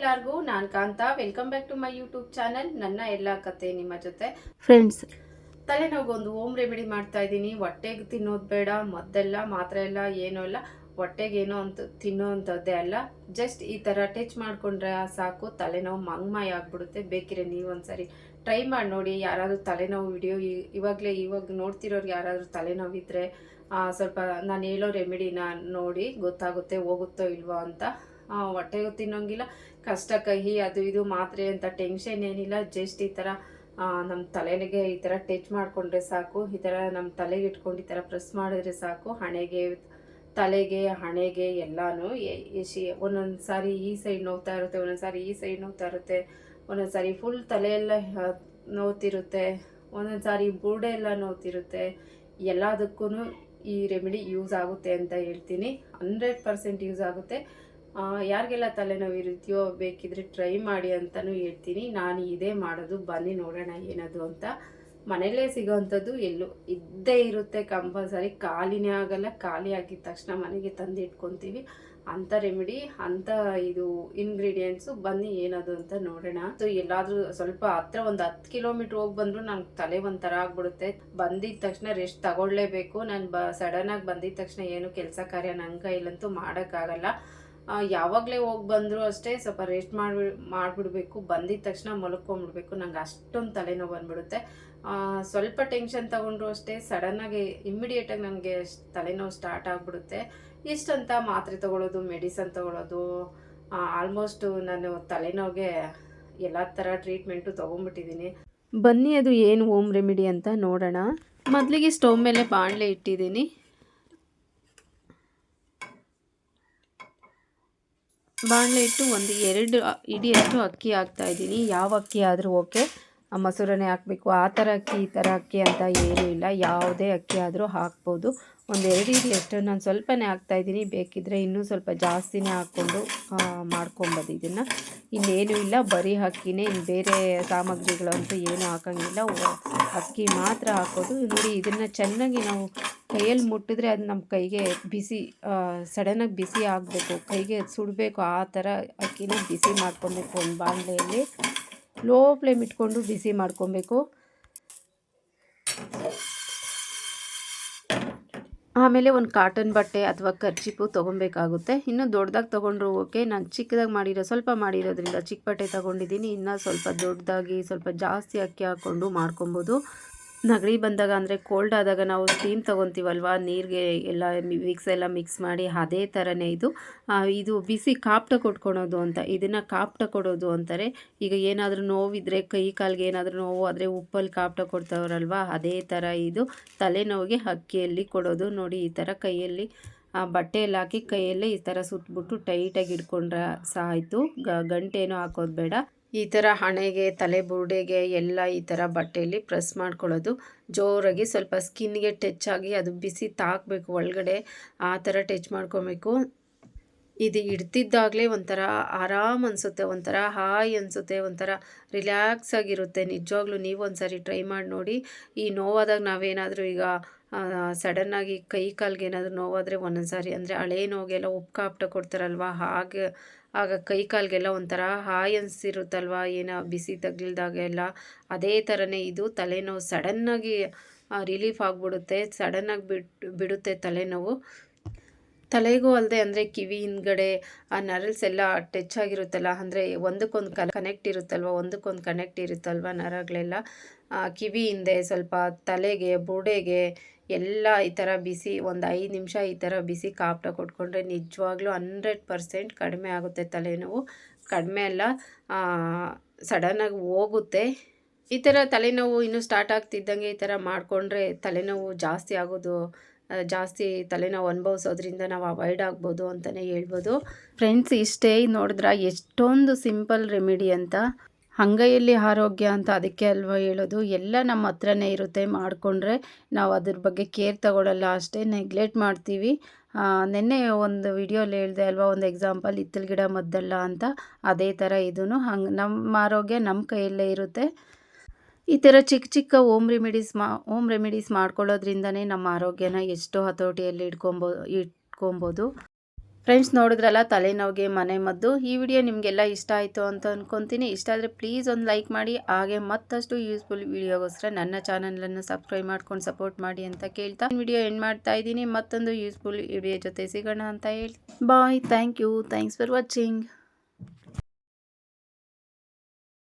ಎಲ್ಲರಿಗೂ ನಾನು Kantha. Welcome back to my YouTube channel ನನ್ನ ಎಲ್ಲ ಕತೆ ನಿಮ್ಮ ಜೊತೆ. ಫ್ರೆಂಡ್ಸ್ ತಲೆನೋವು ಒಂದು ಓಮ್ ರೆಮಿಡಿ ಮಾಡ್ತಾ ಇದ್ದೀನಿ. ಹೊಟ್ಟೆಗೆ ತಿನ್ನೋದು ಬೇಡ ಮದ್ದೆಲ್ಲ ಮಾತ್ರೆ ಎಲ್ಲ ಏನೂ ಇಲ್ಲ. ಹೊಟ್ಟೆಗೆ ಏನೋ ಅಂತ ತಿನ್ನೋ ಅಂಥದ್ದೇ ಅಲ್ಲ. ಜಸ್ಟ್ ಈ ಥರ ಟಚ್ ಮಾಡ್ಕೊಂಡ್ರೆ ಸಾಕು. ತಲೆನೋವು ಮಂಗ್ಮಯ ಆಗಿಬಿಡುತ್ತೆ. ಬೇಕಿದ್ರೆ ನೀವು ಒಂದ್ಸರಿ ಟ್ರೈ ಮಾಡಿ ನೋಡಿ. ಯಾರಾದರೂ ತಲೆನೋವು ವಿಡಿಯೋ ಇವಾಗಲೇ ಇವಾಗ ನೋಡ್ತಿರೋರ್ಗೆ ಯಾರಾದರೂ ತಲೆನೋವಿದ್ರೆ ಆ, ಸ್ವಲ್ಪ ನಾನು ಹೇಳೋ ರೆಮಿಡಿನ ನೋಡಿ. ಗೊತ್ತಾಗುತ್ತೆ ಹೋಗುತ್ತೋ ಇಲ್ವೋ ಅಂತ. ಹೊಟ್ಟೆಗೂ ತಿನ್ನೋಂಗಿಲ್ಲ. ಕಷ್ಟ ಕಹಿ, ಅದು ಇದು, ಮಾತ್ರೆ ಅಂತ ಟೆನ್ಷನ್ ಏನಿಲ್ಲ. ಜಸ್ಟ್ ಈ ಥರ ನಮ್ಮ ತಲೆಗೆ ಈ ಥರ ಟಚ್ ಮಾಡಿಕೊಂಡ್ರೆ ಸಾಕು. ಈ ಥರ ನಮ್ಮ ತಲೆಗೆ ಇಟ್ಕೊಂಡು ಈ ಥರ ಪ್ರೆಸ್ ಮಾಡಿದ್ರೆ ಸಾಕು. ಹಣೆಗೆ, ತಲೆಗೆ, ಹಣೆಗೆ ಎಲ್ಲಾನು ಎಶಿ ಒಂದೊಂದು ಸಾರಿ ಈ ಸೈಡ್ ನೋವ್ತಾ ಇರುತ್ತೆ, ಒಂದೊಂದು ಸಾರಿ ಈ ಸೈಡ್ ನೋವ್ತಾ ಇರುತ್ತೆ. ಒಂದೊಂದು ಸಾರಿ ಫುಲ್ ತಲೆಯೆಲ್ಲ ನೋವ್ತಿರುತ್ತೆ. ಒಂದೊಂದು ಸಾರಿ ಬೂಡೆ ಎಲ್ಲ ನೋವ್ತಿರುತ್ತೆ. ಎಲ್ಲದಕ್ಕೂ ಈ ರೆಮಿಡಿ ಯೂಸ್ ಆಗುತ್ತೆ ಅಂತ ಹೇಳ್ತೀನಿ. ಹಂಡ್ರೆಡ್ ಪರ್ಸೆಂಟ್ ಯೂಸ್ ಆಗುತ್ತೆ. ಯಾರಿಗೆಲ್ಲ ತಲೆನೋವು ಇರುತ್ತೆಯೋ ಬೇಕಿದ್ರೆ ಟ್ರೈ ಮಾಡಿ ಅಂತಲೂ ಹೇಳ್ತೀನಿ. ನಾನು ಇದೇ ಮಾಡೋದು, ಬನ್ನಿ ನೋಡೋಣ ಏನದು ಅಂತ. ಮನೇಲೇ ಸಿಗೋವಂಥದ್ದು ಎಲ್ಲೂ ಇದ್ದೇ ಇರುತ್ತೆ ಕಂಪಲ್ಸರಿ ಖಾಲಿನೇ ಆಗಲ್ಲ, ಖಾಲಿ ಆಗಿದ ತಕ್ಷಣ ಮನೆಗೆ ತಂದು ಇಟ್ಕೊತೀವಿ. ಅಂಥ ರೆಮಿಡಿ ಅಂಥ ಇದು ಇಂಗ್ರೀಡಿಯೆಂಟ್ಸು ಬನ್ನಿ ಏನದು ಅಂತ ನೋಡೋಣ. ಸೊ, ಎಲ್ಲಾದರೂ ಸ್ವಲ್ಪ ಹತ್ರ ಒಂದು ಹತ್ತು ಕಿಲೋಮೀಟ್ರ್ ಹೋಗಿ ಬಂದರೂ ನಂಗೆ ತಲೆ ಒಂಥರ ಆಗ್ಬಿಡುತ್ತೆ. ಬಂದಿದ ತಕ್ಷಣ ರೆಸ್ಟ್ ತಗೊಳ್ಳೇಬೇಕು. ನಾನು ಬ ಸಡನ್ನಾಗಿ ಬಂದಿದ ತಕ್ಷಣ ಏನು ಕೆಲಸ ಕಾರ್ಯ ನಂಗೆ ಇಲ್ಲಂತೂ ಮಾಡೋಕ್ಕಾಗಲ್ಲ. ಯಾವಾಗಲೇ ಹೋಗಿ ಬಂದರೂ ಅಷ್ಟೇ ಸ್ವಲ್ಪ ರೆಸ್ಟ್ ಮಾಡಿ ಮಾಡಿಬಿಡ್ಬೇಕು. ಬಂದಿದ ತಕ್ಷಣ ಮಲ್ಕೊಂಬಿಡ್ಬೇಕು. ನಂಗೆ ಅಷ್ಟೊಂದು ತಲೆನೋವು ಬಂದ್ಬಿಡುತ್ತೆ. ಸ್ವಲ್ಪ ಟೆನ್ಷನ್ ತಗೊಂಡ್ರು ಅಷ್ಟೇ ಸಡನ್ನಾಗಿ ಇಮ್ಮಿಡಿಯೇಟಾಗಿ ನನಗೆ ತಲೆನೋವು ಸ್ಟಾರ್ಟ್ ಆಗಿಬಿಡುತ್ತೆ. ಇಷ್ಟಂತ ಮಾತ್ರೆ ತಗೊಳ್ಳೋದು ಮೆಡಿಸನ್ ತಗೊಳ್ಳೋದು ಆಲ್ಮೋಸ್ಟ್ ನಾನು ತಲೆನೋವಿಗೆ ಎಲ್ಲ ಥರ ಟ್ರೀಟ್ಮೆಂಟು ತೊಗೊಂಡ್ಬಿಟ್ಟಿದ್ದೀನಿ ಬನ್ನಿ ಅದು ಏನು ಹೋಮ್ ರೆಮಿಡಿ ಅಂತ ನೋಡೋಣ. ಮೊದಲಿಗೆ ಸ್ಟವ್ ಮೇಲೆ ಬಾಣಲೆ ಇಟ್ಟಿದ್ದೀನಿ ಬಾಣಲೆ ಇಟ್ಟು ಒಂದು ಎರಡು ಇಡಿಯಷ್ಟು ಅಕ್ಕಿ ಹಾಕ್ತಾ ಇದ್ದೀನಿ. ಯಾವ ಅಕ್ಕಿ ಆದರೂ ಓಕೆ. ಮೊಸರನ್ನೇ ಹಾಕಬೇಕು. ಆ ಥರ ಅಕ್ಕಿ, ಈ ಥರ ಅಕ್ಕಿ ಅಂತ ಏನೂ ಇಲ್ಲ. ಯಾವುದೇ ಅಕ್ಕಿ ಆದರೂ ಹಾಕ್ಬೋದು. ಒಂದು ಎರಡು ಇಡಿಯಷ್ಟು ನಾನು ಸ್ವಲ್ಪನೇ ಹಾಕ್ತಾ ಇದ್ದೀನಿ. ಬೇಕಿದ್ದರೆ ಇನ್ನೂ ಸ್ವಲ್ಪ ಜಾಸ್ತಿನೇ ಹಾಕ್ಕೊಂಡು ಮಾಡ್ಕೊಂಬೋದು ಇದನ್ನು. ಇನ್ನೇನೂ ಇಲ್ಲ. ಬರೀ ಅಕ್ಕಿನೇ. ಇನ್ನು ಬೇರೆ ಸಾಮಗ್ರಿಗಳಂತೂ ಏನೂ ಹಾಕೋಂಗಿಲ್ಲ. ಅಕ್ಕಿ ಮಾತ್ರ ಹಾಕೋದು. ನೋಡಿ, ಇದನ್ನು ಚೆನ್ನಾಗಿ ನಾವು ಕೈಯಲ್ಲಿ ಮುಟ್ಟಿದ್ರೆ ಅದು ನಮ್ಮ ಕೈಗೆ ಬಿಸಿ ಸಡನ್ನಾಗಿ ಬಿಸಿ ಆಗಬೇಕು. ಕೈಗೆ ಸುಡಬೇಕು, ಆ ಥರ ಅಕ್ಕಿನ ಬಿಸಿ ಮಾಡ್ಕೊಬೇಕು ಒಂದು ಬಾಣಲೆಯಲ್ಲಿ. ಲೋ ಫ್ಲೇಮ್ ಇಟ್ಕೊಂಡು ಬಿಸಿ ಮಾಡ್ಕೊಬೇಕು. ಆಮೇಲೆ ಒಂದು ಕಾಟನ್ ಬಟ್ಟೆ ಅಥವಾ ಕರ್ಚಿಪು ತೊಗೊಬೇಕಾಗುತ್ತೆ. ಇನ್ನೂ ದೊಡ್ಡದಾಗಿ ತೊಗೊಂಡ್ರು ಓಕೆ. ನಾನು ಚಿಕ್ಕದಾಗಿ ಮಾಡಿರೋ, ಸ್ವಲ್ಪ ಮಾಡಿರೋದ್ರಿಂದ ಚಿಕ್ಕ ಬಟ್ಟೆ ತೊಗೊಂಡಿದ್ದೀನಿ. ಇನ್ನೂ ಸ್ವಲ್ಪ ದೊಡ್ಡದಾಗಿ ಸ್ವಲ್ಪ ಜಾಸ್ತಿ ಅಕ್ಕಿ ಹಾಕ್ಕೊಂಡು ಮಾಡ್ಕೊಬೋದು. ನೆಗಡಿ ಬಂದಾಗ ಅಂದರೆ ಕೋಲ್ಡ್ ಆದಾಗ ನಾವು ಸ್ಟೀಮ್ ತೊಗೊತೀವಲ್ವ? ನೀರಿಗೆ ಎಲ್ಲ ವಿಕ್ಸ್ ಎಲ್ಲ ಮಿಕ್ಸ್ ಮಾಡಿ ಅದೇ ಥರನೇ ಇದು. ಇದು ಬಿಸಿ ಕಾಪ್ಟ ಕೊಟ್ಕೊಳೋದು ಅಂತ. ಇದನ್ನು ಕಾಪ್ಟ ಕೊಡೋದು ಅಂತಾರೆ. ಈಗ ಏನಾದರೂ ನೋವಿದ್ರೆ, ಕೈ ಕಾಲಿಗೆ ಏನಾದರೂ ನೋವು ಆದರೆ ಉಪ್ಪಲ್ಲಿ ಕಾಪ್ಟ ಕೊಡ್ತಾವ್ರಲ್ವ? ಅದೇ ಥರ ಇದು. ತಲೆನೋವಿಗೆ ಅಕ್ಕಿಯಲ್ಲಿ ಕೊಡೋದು. ನೋಡಿ ಈ ಥರ ಕೈಯಲ್ಲಿ ಬಟ್ಟೆಯಲ್ಲಿ ಹಾಕಿ ಕೈಯಲ್ಲೇ ಈ ಥರ ಸುತ್ತಬಿಟ್ಟು ಟೈಟಾಗಿ ಹಿಡ್ಕೊಂಡ್ರೆ ಸಾಯಿತು. ಗಂಟೇನೂ ಹಾಕೋದು ಬೇಡ. ಈ ಥರ ಹಣೆಗೆ ತಲೆ ಬುರುಡೆಗೆ ಎಲ್ಲ ಈ ಥರ ಬಟ್ಟೆಯಲ್ಲಿ ಪ್ರೆಸ್ ಮಾಡ್ಕೊಳ್ಳೋದು, ಜೋರಾಗಿ ಸ್ವಲ್ಪ ಸ್ಕಿನ್ಗೆ ಟಚ್ ಆಗಿ ಅದು ಬಿಸಿ ತಾಕಬೇಕು ಒಳಗಡೆ, ಆ ಥರ ಟಚ್ ಮಾಡ್ಕೊಬೇಕು. ಇದು ಇಡ್ತಿದ್ದಾಗಲೇ ಒಂಥರ ಆರಾಮ್ ಅನಿಸುತ್ತೆ, ಒಂಥರ ಹಾಯ್ ಅನಿಸುತ್ತೆ, ಒಂಥರ ರಿಲ್ಯಾಕ್ಸ್ ಆಗಿರುತ್ತೆ. ನಿಜವಾಗ್ಲೂ ನೀವು ಒಂದ್ಸರಿ ಟ್ರೈ ಮಾಡಿ ನೋಡಿ. ಈ ನೋವಾದಾಗ ನಾವೇನಾದರೂ ಈಗ ಸಡನ್ನಾಗಿ ಕೈ ಕಾಲ್ಗೆ ಏನಾದರೂ ನೋವಾದರೆ ಒಂದೊಂದು ಸಾರಿ ಅಂದರೆ ಹಳೆ ನೋವಿಗೆಲ್ಲ ಉಪ್ಪು ಕಾಪ್ಟ ಕೊಡ್ತಾರಲ್ವ? ಹಾಗೆ, ಆಗ ಕೈ ಕಾಲ್ಗೆಲ್ಲ ಒಂಥರ ಹಾಯ್ ಅನಿಸಿರುತ್ತಲ್ವ? ಏನೋ ಬಿಸಿ ತಗ್ಲಿಲ್ದಾಗೆಲ್ಲ. ಅದೇ ಥರನೇ ಇದು ತಲೆನೋವು ಸಡನ್ನಾಗಿ ರಿಲೀಫ್ ಆಗಿಬಿಡುತ್ತೆ, ಸಡನ್ನಾಗಿ ಬಿಟ್ಟು ಬಿಡುತ್ತೆ ತಲೆನೋವು. ತಲೆಗೂ ಅಲ್ಲದೆ ಅಂದರೆ ಕಿವಿ ಹಿಂದ್ಗಡೆ ಆ ನರಲ್ಸ್ ಎಲ್ಲ ಟಚ್ ಆಗಿರುತ್ತಲ್ಲ, ಅಂದರೆ ಒಂದಕ್ಕೊಂದು ಕನೆಕ್ಟ್ ಇರುತ್ತಲ್ವ, ಒಂದಕ್ಕೊಂದು ಕನೆಕ್ಟ್ ಇರುತ್ತಲ್ವ ನರಗಳೆಲ್ಲ? ಕಿವಿ ಹಿಂದೆ ಸ್ವಲ್ಪ ತಲೆಗೆ ಬುಡೆಗೆ ಎಲ್ಲ ಈ ಥರ ಬಿಸಿ ಒಂದು ಐದು ನಿಮಿಷ ಈ ಥರ ಬಿಸಿ ಕಾಪ್ಟ ಕೊಟ್ಕೊಂಡ್ರೆ ನಿಜವಾಗ್ಲೂ ಹಂಡ್ರೆಡ್ ಪರ್ಸೆಂಟ್ ಕಡಿಮೆ ಆಗುತ್ತೆ ತಲೆನೋವು. ಕಡಿಮೆ ಅಲ್ಲ ಸಡನ್ನಾಗಿ ಹೋಗುತ್ತೆ. ಈ ಥರ ತಲೆನೋವು ಇನ್ನೂ ಸ್ಟಾರ್ಟ್ ಆಗ್ತಿದ್ದಂಗೆ ಈ ಥರ ಮಾಡಿಕೊಂಡ್ರೆ ತಲೆನೋವು ಜಾಸ್ತಿ ಆಗೋದು ಜಾಸ್ತಿ ತಲೆನೋವು ಅನುಭವಿಸೋದ್ರಿಂದ ನಾವು ಅವಾಯ್ಡ್ ಆಗ್ಬೋದು ಅಂತಲೇ ಹೇಳ್ಬೋದು. ಫ್ರೆಂಡ್ಸ್ ಇಷ್ಟೇ ನೋಡಿದ್ರೆ ಎಷ್ಟೊಂದು ಸಿಂಪಲ್ ರೆಮಿಡಿ ಅಂತ. ಅಂಗೈಯಲ್ಲಿ ಆರೋಗ್ಯ ಅಂತ ಅದಕ್ಕೆ ಅಲ್ವಾ ಹೇಳೋದು? ಎಲ್ಲ ನಮ್ಮ ಹತ್ರನೇ ಇರುತ್ತೆ ಮಾಡಿಕೊಂಡ್ರೆ. ನಾವು ಅದ್ರ ಬಗ್ಗೆ ಕೇರ್ ತಗೊಳ್ಳಲ್ಲ ಅಷ್ಟೇ ನೆಗ್ಲೆಕ್ಟ್ ಮಾಡ್ತೀವಿ. ನೆನ್ನೆ ಒಂದು ವಿಡಿಯೋಲಿ ಹೇಳಿದೆ ಅಲ್ವಾ, ಒಂದು ಎಕ್ಸಾಂಪಲ್ ಹಿತ್ತಲ ಗಿಡ ಮದ್ದಲ್ಲ ಅಂತ. ಅದೇ ಥರ ಇದೂ ಹಂಗೆ, ನಮ್ಮ ಆರೋಗ್ಯ ನಮ್ಮ ಕೈಯಲ್ಲೇ ಇರುತ್ತೆ. ಈ ಥರ ಚಿಕ್ಕ ಚಿಕ್ಕ ಓಮ್ ರೆಮಿಡೀಸ್ ಮಾ, ಓಮ್ ರೆಮಿಡೀಸ್ ಮಾಡ್ಕೊಳ್ಳೋದ್ರಿಂದನೇ ನಮ್ಮ ಆರೋಗ್ಯನ ಎಷ್ಟೋ ಹತೋಟಿಯಲ್ಲಿ ಇಟ್ಕೊಬೋ, ಇಟ್ಕೊಬೋದು. ಫ್ರೆಂಡ್ಸ್, ನೋಡಿದ್ರಲ್ಲ, ತಲೆನೋವಿಗೆ ಮನೆ ಮದ್ದು. ಈ ವಿಡಿಯೋ ನಿಮಗೆಲ್ಲ ಇಷ್ಟ ಆಯಿತು ಅಂತ ಅಂದ್ಕೊತೀನಿ ಇಷ್ಟ ಆದರೆ ಪ್ಲೀಸ್ ಒಂದು ಲೈಕ್ ಮಾಡಿ. ಹಾಗೆ ಮತ್ತಷ್ಟು ಯೂಸ್ಫುಲ್ ವಿಡಿಯೋಗೋಸ್ಕರ ನನ್ನ ಚಾನಲನ್ನು ಸಬ್ಸ್ಕ್ರೈಬ್ ಮಾಡ್ಕೊಂಡು ಸಪೋರ್ಟ್ ಮಾಡಿ ಅಂತ ಕೇಳ್ತಾ ವಿಡಿಯೋ ಎಂಡ್ ಮಾಡ್ತಾ ಇದ್ದೀನಿ. ಮತ್ತೊಂದು ಯೂಸ್ಫುಲ್ ವಿಡಿಯೋ ಜೊತೆ ಸಿಗೋಣ ಅಂತ ಹೇಳಿ. Bye. Thank you. Thanks for watching.